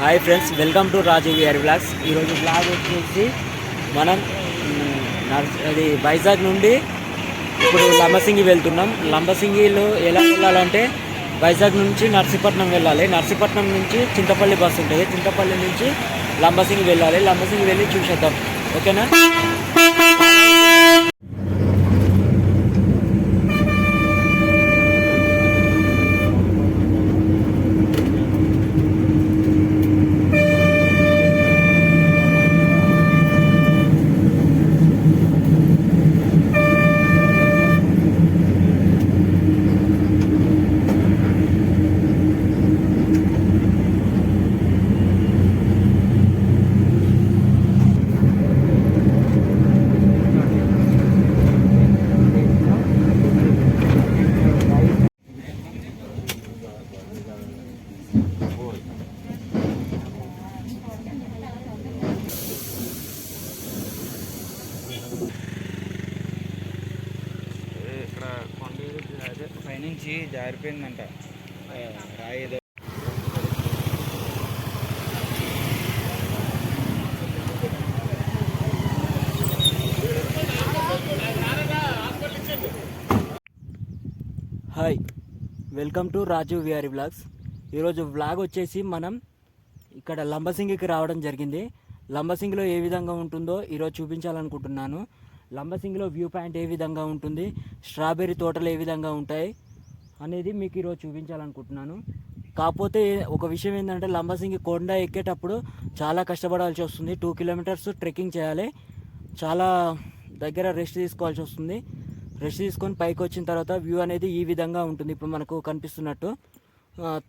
Hi friends welcome to Rajeev V blogs ఈరోజు blog వచ్చేసి మనం అది వైజాగ్ నుండి ఇప్పుడు లంబసింగి వెళ్తున్నాం. లంబసింగిలో ఎలా వెళ్ళాలంటే వైజాగ్ నుంచి నర్సీపట్నం వెళ్ళాలి. నర్సీపట్నం నుంచి చింతపల్లి బస్సు ఉంటుంది. చింతపల్లి నుంచి లంబసింగి వెళ్ళాలి. లంబసింగి వెళ్ళి చూసేద్దాం. ఓకేనా? పైనుంచి రాయి hi welcome to Raju V blogs blogs vlog వచ్చేసి మనం ఇక్కడ లంబసింగికి రావడం జరిగింది. లంబసింగిలో ఏ విధంగా ఉంటుందో ఈరోజు చూపించాలనుకుంటున్నాను. లంబసింగిలో వ్యూ పాయింట్ ఏ విధంగా ఉంటుంది? స్ట్రాబెర్రీ తోటలు ఏ విధంగా ఉంటాయి? అనేది మీకు ఈరోజు చూపించాలనుకుంటున్నాను. కాకపోతే ఒక విషయం ఏంటంటే లంబసింగి కొండ ఎక్కేటప్పుడు చాలా కష్టపడాల్సి వస్తుంది. టూ కిలోమీటర్స్ ట్రెక్కింగ్ చేయాలి. చాలా దగ్గర రెస్ట్ తీసుకోవాల్సి వస్తుంది. రెస్ట్ తీసుకొని పైకి వచ్చిన తర్వాత వ్యూ అనేది ఈ విధంగా ఉంటుంది. ఇప్పుడు మనకు కనిపిస్తున్నట్టు.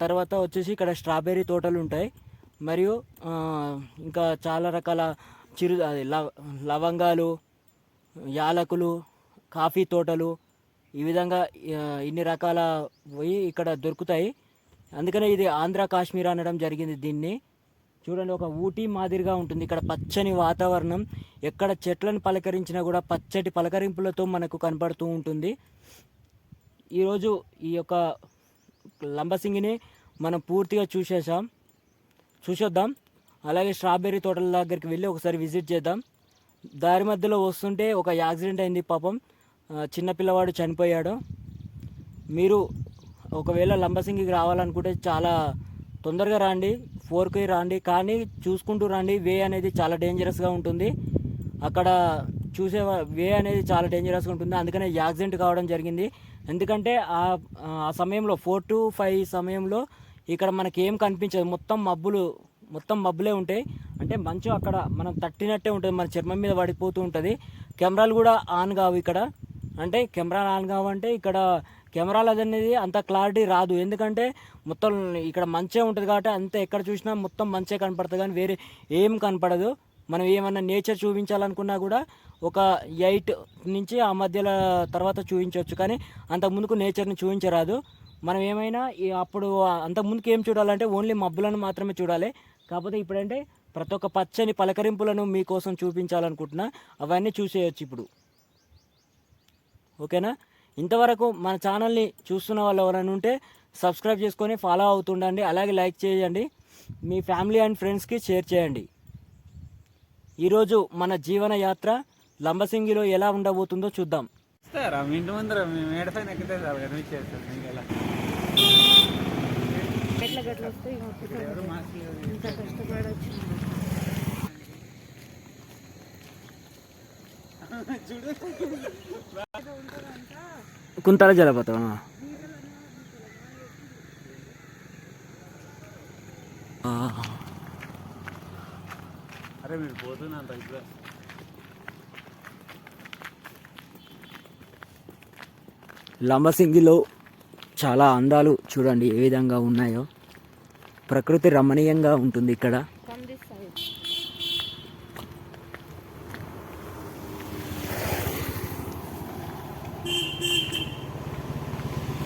తర్వాత వచ్చేసి ఇక్కడ స్ట్రాబెర్రీ తోటలు ఉంటాయి. మరియు ఇంకా చాలా రకాల చిరు అది లవ- లవంగాలు యాలకులు కాఫీ తోటలు ఈ విధంగా ఇన్ని రకాల పోయి ఇక్కడ దొరుకుతాయి. అందుకనే ఇది ఆంధ్ర కాశ్మీర్ అనడం జరిగింది దీన్ని. చూడండి ఒక ఊటీ మాదిరిగా ఉంటుంది. ఇక్కడ పచ్చని వాతావరణం. ఎక్కడ చెట్లను పలకరించినా కూడా పచ్చటి పలకరింపులతో మనకు కనపడుతూ ఉంటుంది. ఈరోజు ఈ యొక్క లంబసింగిని మనం పూర్తిగా చూసేసాం చూసొద్దాం. అలాగే స్ట్రాబెర్రీ తోటల దగ్గరికి వెళ్ళి ఒకసారి విజిట్ చేద్దాం. దారి మధ్యలో వస్తుంటే ఒక యాక్సిడెంట్ అయింది పాపం. చిన్నపిల్లవాడు చనిపోయాడు. మీరు ఒకవేళ లంబసింగికి రావాలనుకుంటే చాలా తొందరగా రండి ఫోర్కి రండి కానీ చూసుకుంటూ రండి. వే అనేది చాలా డేంజరస్గా ఉంటుంది. అక్కడ చూసే వే అనేది చాలా డేంజరస్గా ఉంటుంది. అందుకనే యాక్సిడెంట్ కావడం జరిగింది. ఎందుకంటే ఆ ఆ సమయంలో ఫోర్ టు ఫైవ్ సమయంలో ఇక్కడ మనకి ఏం కనిపించదు. మొత్తం మబ్బులు మొత్తం మబ్బులే ఉంటాయి. అంటే మంచు అక్కడ మనం తట్టినట్టే ఉంటుంది. మన చర్మం మీద పడిపోతూ ఉంటుంది. కెమెరాలు కూడా ఆన్ కావు ఇక్కడ. అంటే కెమెరా ఆన్ కావంటే ఇక్కడ కెమెరాలు అది అనేది అంత క్లారిటీ రాదు. ఎందుకంటే మొత్తం ఇక్కడ మంచే ఉంటుంది కాబట్టి అంత ఎక్కడ చూసినా మొత్తం మంచే కనపడుతుంది కానీ వేరే ఏం కనపడదు. మనం ఏమన్నా నేచర్ చూపించాలనుకున్నా కూడా ఒక ఎయిట్ నుంచి ఆ మధ్యలో తర్వాత చూపించవచ్చు కానీ అంత ముందుకు నేచర్ని చూపించరాదు. మనం ఏమైనా అప్పుడు అంత ముందుకు ఏం చూడాలంటే ఓన్లీ మబ్బులను మాత్రమే చూడాలి. కాకపోతే ఇప్పుడంటే ప్రతి ఒక్క పచ్చని పలకరింపులను మీకోసం చూపించాలనుకుంటున్నా. అవన్నీ చూసేయచ్చు ఇప్పుడు. ఓకేనా? ఇంతవరకు మన ఛానల్ని చూస్తున్న వాళ్ళు ఎవరైనా ఉంటే సబ్స్క్రైబ్ చేసుకొని ఫాలో అవుతుండండి అలాగే లైక్ చేయండి మీ ఫ్యామిలీ అండ్ ఫ్రెండ్స్కి షేర్ చేయండి. ఈరోజు మన జీవన యాత్ర లంబసింగిలో ఎలా ఉండబోతుందో చూద్దాం. ఇస్తారా మీ ఇంటి ముందర మీ మేడ పైన ఎక్కితే సార్ కనిపించేస్తారు మీకు ఎలా. ఎట్లా గట్ల వస్తే ఇంత కష్టపడచ్చు కుంతల జలపాతం అరే మీరు ఇప్పుడు. లంబసింగిలో చాలా అందాలు చూడండి ఏ విధంగా ఉన్నాయో. ప్రకృతి రమణీయంగా ఉంటుంది ఇక్కడ.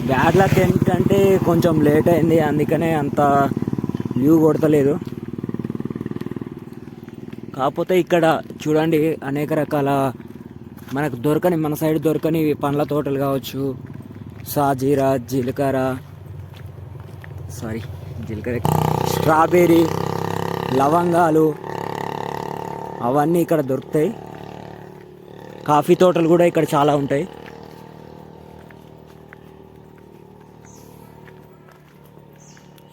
బ్యాడ్ లక్ ఏంటంటే కొంచెం లేట్ అయింది అందుకనే అంత వ్యూ కొడతలేదు. కాకపోతే ఇక్కడ చూడండి అనేక రకాల మనకు దొరకని మన సైడ్ దొరకని పండ్ల తోటలు కావచ్చు. సాజీరా జీలకర్ర సారీ జీలకర్ర స్ట్రాబెర్రీ లవంగాలు అవన్నీ ఇక్కడ దొరుకుతాయి. కాఫీ తోటలు కూడా ఇక్కడ చాలా ఉంటాయి.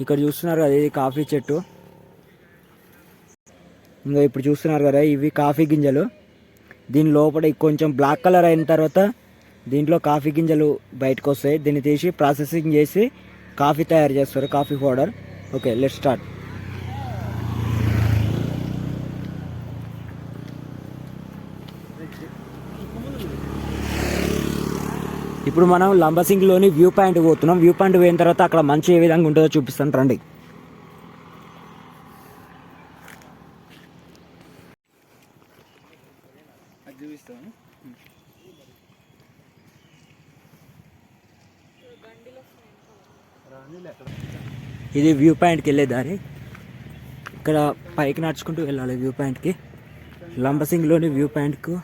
ఇక్కడ చూస్తున్నారు కదా ఇది కాఫీ చెట్టు. ఇంకా ఇప్పుడు చూస్తున్నారు కదా ఇవి కాఫీ గింజలు. దీని లోపల కొంచెం బ్లాక్ కలర్ అయిన తర్వాత దీంట్లో కాఫీ గింజలు బయటకు వస్తాయి. దీన్ని తీసి ప్రాసెసింగ్ చేసి కాఫీ తయారు చేస్తారు coffee powder okay let start ఇప్పుడు మనం లంబసింగ్లోని వ్యూ పాయింట్ పోతున్నాం. వ్యూ పాయింట్ పోయిన తర్వాత అక్కడ మంచి ఏ విధంగా ఉంటుందో చూపిస్తాను. రండి. ఇది వ్యూ పాయింట్కి వెళ్ళే దారి. ఇక్కడ పైకి నడుచుకుంటూ వెళ్ళాలి వ్యూ పాయింట్కి. లంబసింగ్లోని వ్యూ పాయింట్కు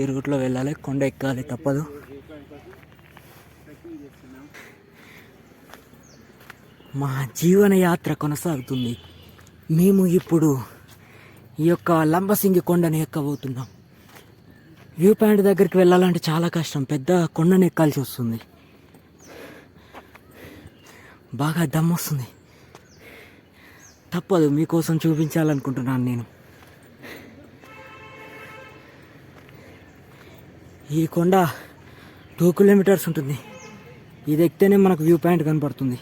ఈ రూట్లో వెళ్ళాలి. కొండ ఎక్కాలి తప్పదు. మా జీవన యాత్ర కొనసాగుతుంది. మేము ఇప్పుడు ఈ యొక్క లంబసింగి కొండని ఎక్కబోతున్నాం. వ్యూ పాయింట్ దగ్గరికి వెళ్ళాలంటే చాలా కష్టం. పెద్ద కొండను ఎక్కాల్సి వస్తుంది. బాగా దమ్ వస్తుంది. తప్పదు మీకోసం చూపించాలనుకుంటున్నాను నేను. ఈ కొండ టూ కిలోమీటర్స్ ఉంటుంది. ఇది ఎక్కితేనే మనకు వ్యూ పాయింట్ కనపడుతుంది.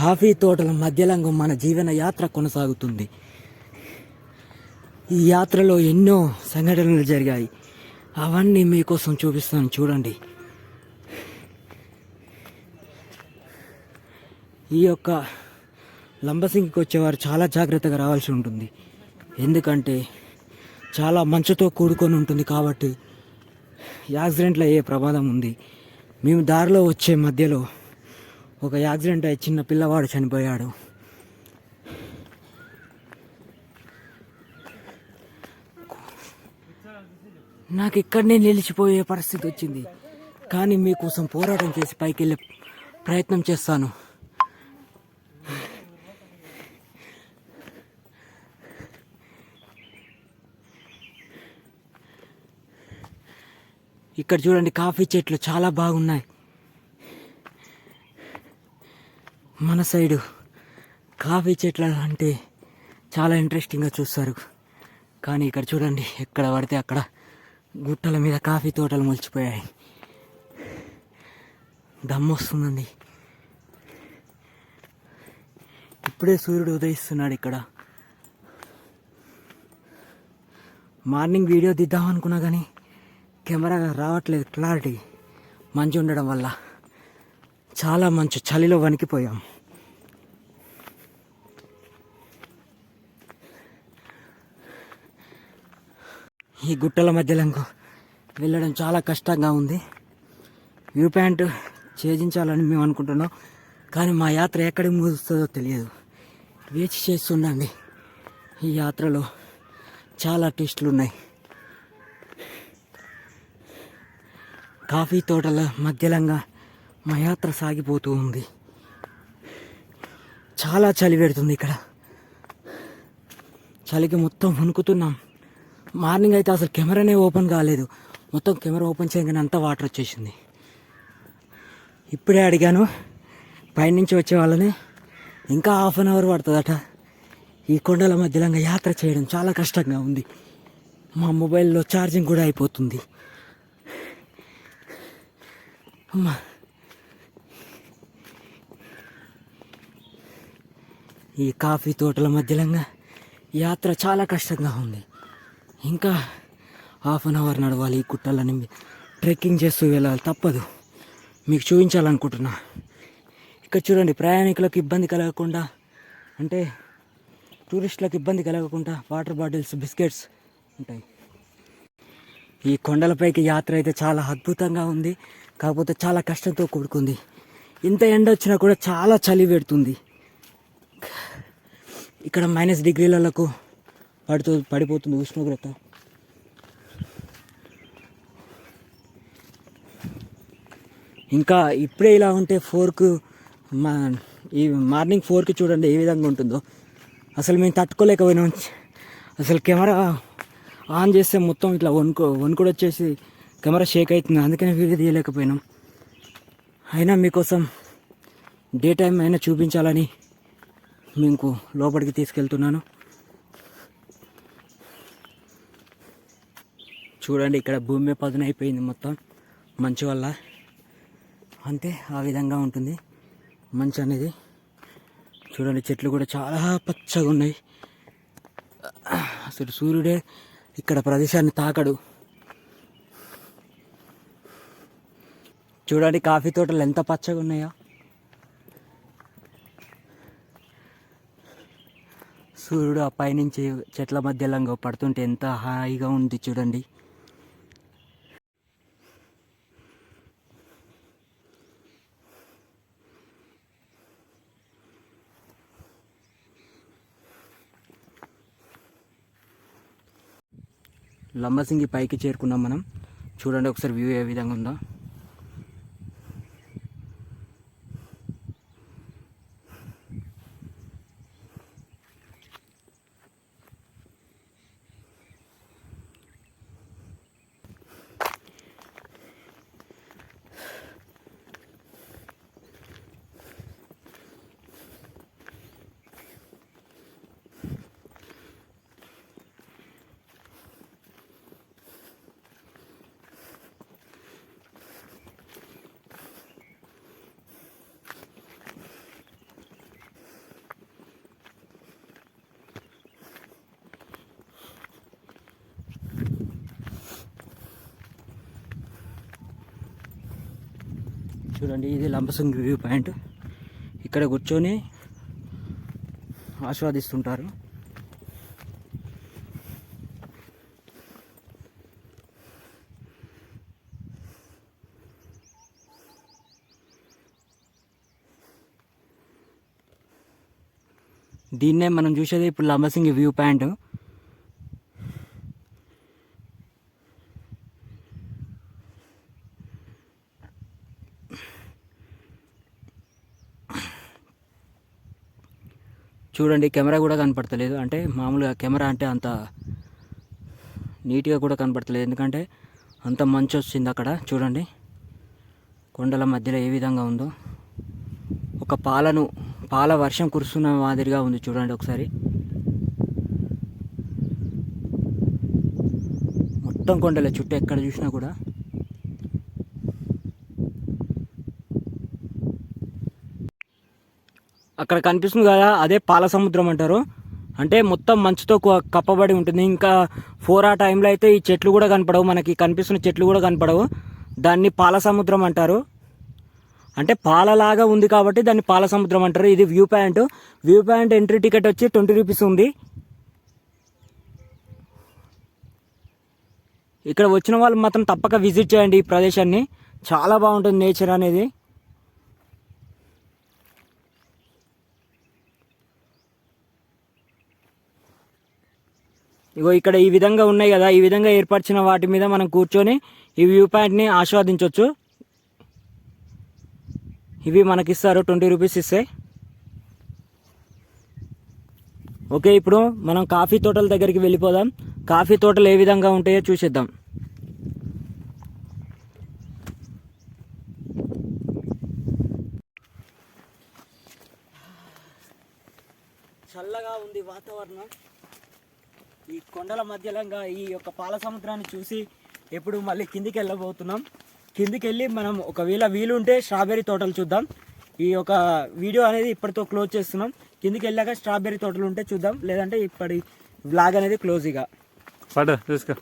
కాఫీ తోటల మధ్యలంగా మన జీవన యాత్ర కొనసాగుతుంది. ఈ యాత్రలో ఎన్నో సంఘటనలు జరిగాయి. అవన్నీ మీకోసం చూపిస్తాను చూడండి. ఈ యొక్క లంబసింగికి వచ్చేవారు చాలా జాగ్రత్తగా రావాల్సి ఉంటుంది. ఎందుకంటే చాలా మంచుతో కూడుకొని ఉంటుంది కాబట్టి యాక్సిడెంట్లు అయ్యే ప్రమాదం ఉంది. మేము దారిలో వచ్చే మధ్యలో ఒక యాక్సిడెంట్ అయ్యి చిన్న పిల్లవాడు చనిపోయాడు. నాకు ఇక్కడనే నిలిచిపోయే పరిస్థితి వచ్చింది. కానీ మీకోసం పోరాటం చేసి పైకి వెళ్ళే ప్రయత్నం చేస్తాను. ఇక్కడ చూడండి కాఫీ చెట్లు చాలా బాగున్నాయి. మన సైడు కాఫీ చెట్ల అంటే చాలా ఇంట్రెస్టింగ్గా చూస్తారు. కానీ ఇక్కడ చూడండి ఎక్కడ పడితే అక్కడ గుట్టల మీద కాఫీ తోటలు మొలిచిపోయాయి. దమ్ము వస్తుందండి ఇప్పుడే సూర్యుడు ఉదయిస్తున్నాడు ఇక్కడ. మార్నింగ్ వీడియో దిద్దామనుకున్నా అనుకున్నా కానీ కెమెరా రావట్లేదు క్లారిటీ. మంచి ఉండడం వల్ల చాలా మంచు చలిలో వణికిపోయాం. ఈ గుట్టల మధ్యలో వెళ్ళడం చాలా కష్టంగా ఉంది. వ్యూ పాయింట్ ఛేదించాలని మేము అనుకుంటున్నాం. కానీ మా యాత్ర ఎక్కడికి ముగుస్తుందో తెలియదు. వేచి చేస్తుండండి. ఈ యాత్రలో చాలా టేస్ట్లు ఉన్నాయి కాఫీ తోటల మధ్యలంగా మా యాత్ర సాగిపోతూ ఉంది. చాలా చలి పెడుతుంది ఇక్కడ. చలికి మొత్తం వణుకుతున్నాం. మార్నింగ్ అయితే అసలు కెమెరానే ఓపెన్ కాలేదు. మొత్తం కెమెరా ఓపెన్ చేయగానే అంతా వాటర్ వచ్చేసింది. ఇప్పుడే అడిగాను పైనుంచి వచ్చే వాళ్ళని ఇంకా హాఫ్ అన్ అవర్ పడుతుందట. ఈ కొండల మధ్యలో యాత్ర చేయడం చాలా కష్టంగా ఉంది. మా మొబైల్లో ఛార్జింగ్ కూడా అయిపోతుంది. అమ్మా. ఈ కాఫీ తోటల మధ్యలో యాత్ర చాలా కష్టంగా ఉంది. ఇంకా హాఫ్ అన్ అవర్ నడవాలి ఈ గుట్టలని ట్రెక్కింగ్ చేస్తూ వెళ్ళాలి తప్పదు. మీకు చూపించాలనుకుంటున్నా. ఇక్కడ చూడండి ప్రయాణికులకు ఇబ్బంది కలగకుండా అంటే టూరిస్టులకు ఇబ్బంది కలగకుండా వాటర్ బాటిల్స్ బిస్కెట్స్ ఉంటాయి. ఈ కొండలపైకి యాత్ర అయితే చాలా అద్భుతంగా ఉంది. కాకపోతే చాలా కష్టంతో కూడుకుంది. ఇంత ఎండ వచ్చినా కూడా చాలా చలి పెడుతుంది. ఇక్కడ మైనస్ డిగ్రీలకు పడుతూ పడిపోతుంది ఉష్ణోగ్రత. ఇంకా ఇప్పుడే ఇలా ఉంటే ఫోర్కు మా ఈ మార్నింగ్ ఫోర్కి చూడండి ఏ విధంగా ఉంటుందో. అసలు మేము తట్టుకోలేకపోయినాం. అసలు కెమెరా ఆన్ చేస్తే మొత్తం ఇట్లా వణుకు వణుకుడు వచ్చేసి కెమెరా షేక్ అవుతుంది. అందుకని వీడియో తీయలేకపోయినాం. అయినా మీకోసం డే టైం అయినా చూపించాలని మీకు లోపలికి తీసుకెళ్తున్నాను. చూడండి ఇక్కడ భూమి పదును అయిపోయింది మొత్తం. మంచు వల్ల. అంతే ఆ విధంగా ఉంటుంది. మంచు అనేది. చూడండి చెట్లు కూడా చాలా పచ్చగా ఉన్నాయి. అసలు సూర్యుడే ఇక్కడ ప్రదేశాన్ని తాకడు. చూడండి కాఫీ తోటలు ఎంత పచ్చగా ఉన్నాయో. సూర్యుడు ఆ పైనుంచి చెట్ల మధ్యలో పడుతుంటే ఎంత హాయిగా ఉంది చూడండి. లంబసింగి పైకి చేరుకున్నాం మనం. చూడండి ఒకసారి వ్యూ ఏ విధంగా ఉందో. చూడండి ఇది లంబసింగి వ్యూ పాయింట్. ఇక్కడ కూర్చొని ఆస్వాదిస్తుంటారు. దీన్నే మనం చూసేది ఇప్పుడు లంబసింగి వ్యూ పాయింట్. చూడండి కెమెరా కూడా కనపడతలేదు. అంటే మామూలుగా కెమెరా అంటే అంత నీట్గా కూడా కనపడతలేదు. ఎందుకంటే అంత మంచు వచ్చింది అక్కడ. చూడండి కొండల మధ్యలో ఏ విధంగా ఉందో. ఒక పాలను పాల వర్షం కురుస్తున్న మాదిరిగా ఉంది చూడండి ఒకసారి. మొత్తం కొండల చుట్టూ ఎక్కడ చూసినా కూడా అక్కడ కనిపిస్తుంది కదా అదే పాల సముద్రం అంటారు. అంటే మొత్తం మంచుతో కప్పబడి ఉంటుంది. ఇంకా ఫోర్ ఆ టైంలో అయితే ఈ చెట్లు కూడా కనపడవు. మనకి కనిపిస్తున్న చెట్లు కూడా కనపడవు. దాన్ని పాల సముద్రం అంటారు. అంటే పాలలాగా ఉంది కాబట్టి దాన్ని పాల సముద్రం అంటారు. ఇది view point. View point entry ticket వచ్చి ట్వంటీ రూపీస్ ఉంది. ఇక్కడ వచ్చిన వాళ్ళు మాత్రం తప్పక విజిట్ చేయండి ఈ ప్రదేశాన్ని. చాలా బాగుంటుంది నేచర్ అనేది. ఇగో ఇక్కడ ఈ విధంగా ఉన్నాయి కదా ఈ విధంగా ఏర్పరిచిన వాటి మీద మనం కూర్చొని ఈ వ్యూ పాయింట్ని ఆస్వాదించవచ్చు ఇవి మనకి ఇస్తారు ట్వంటీ రూపీస్ ఇస్తే. ఓకే ఇప్పుడు మనం కాఫీ తోటల దగ్గరికి వెళ్ళిపోదాం. కాఫీ తోటలు ఏ విధంగా ఉంటాయో చూసేద్దాం. చల్లగా ఉంది వాతావరణం. ఈ కొండల మధ్యలంగా ఈ యొక్క పాల సముద్రాన్ని చూసి ఎప్పుడు మళ్ళీ కిందికి వెళ్ళబోతున్నాం కిందికి వెళ్ళి మనం ఒకవేళ వీలుంటే స్ట్రాబెర్రీ తోటలు చూద్దాం. ఈ యొక్క వీడియో అనేది ఇప్పటితో క్లోజ్ చేస్తున్నాం. కిందికి వెళ్ళాక స్ట్రాబెర్రీ తోటలు ఉంటే చూద్దాం. లేదంటే ఇప్పటి బ్లాగ్ అనేది క్లోజ్ ఇక. పడు చూసుకో